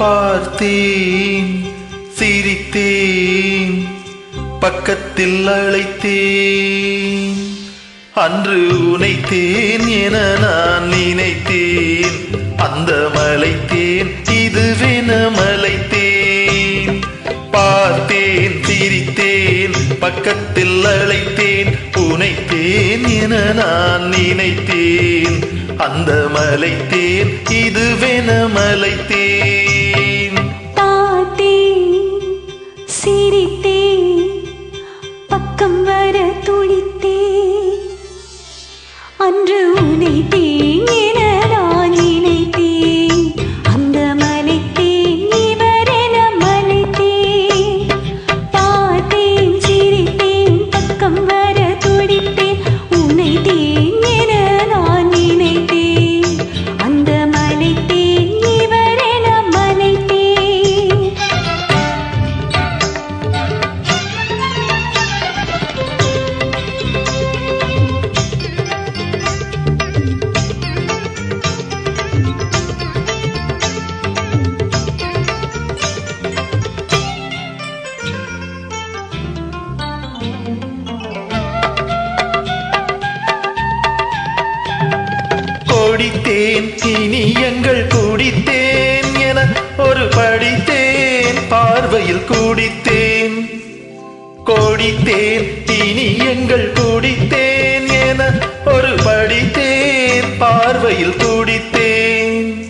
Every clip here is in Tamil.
பார்த்தேன் சிரித்தேன் பக்கத்தில் அழைத்தேன். அன்று உனைத்தேன் என நான் நினைத்தேன். அந்த மலைத்தேன் இதுவென மலைத்தேன் பார்த்தேன் சிரித்தேன் பக்கத்தில் அழைத்தேன். உனைத்தேன் என நான் நினைத்தேன். அந்த மலைத்தேன் இதுவென மலைத்தேன் குடித்தேன் இனி குடித்தேன் என ஒரு படித்தேன் பார்வையில் குடித்தேன். கோடித்தேன் இனி குடித்தேன் என ஒரு படித்தேன் பார்வையில் குடித்தேன்.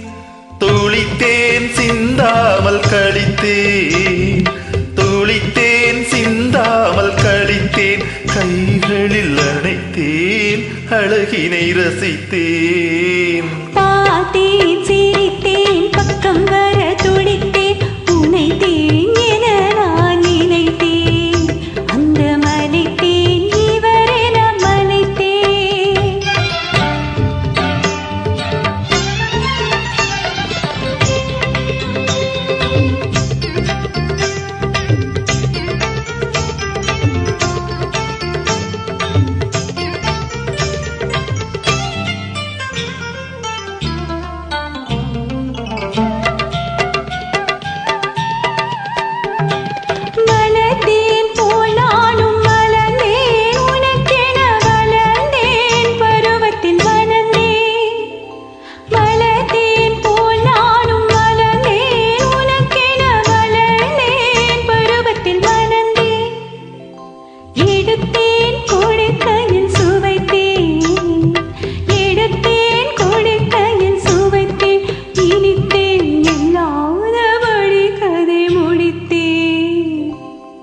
துளித்தேன் சிந்தாமல் கழித்தேன். துளித்தேன் சிந்தாமல் கழித்தேன். கைகளில் அணைத்தேன் அழகினை ரசித்தேன். பார்த்தேன்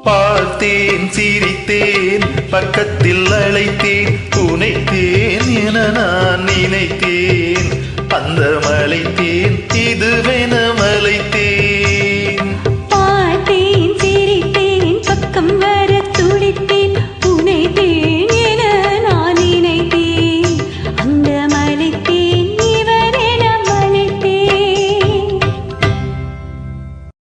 பார்த்தேன் சிரித்தேன் பக்கத்தில் அழைத்தேன். துணைத்தேன் என நான் நினைத்தேன். அந்த மலைத்தேன்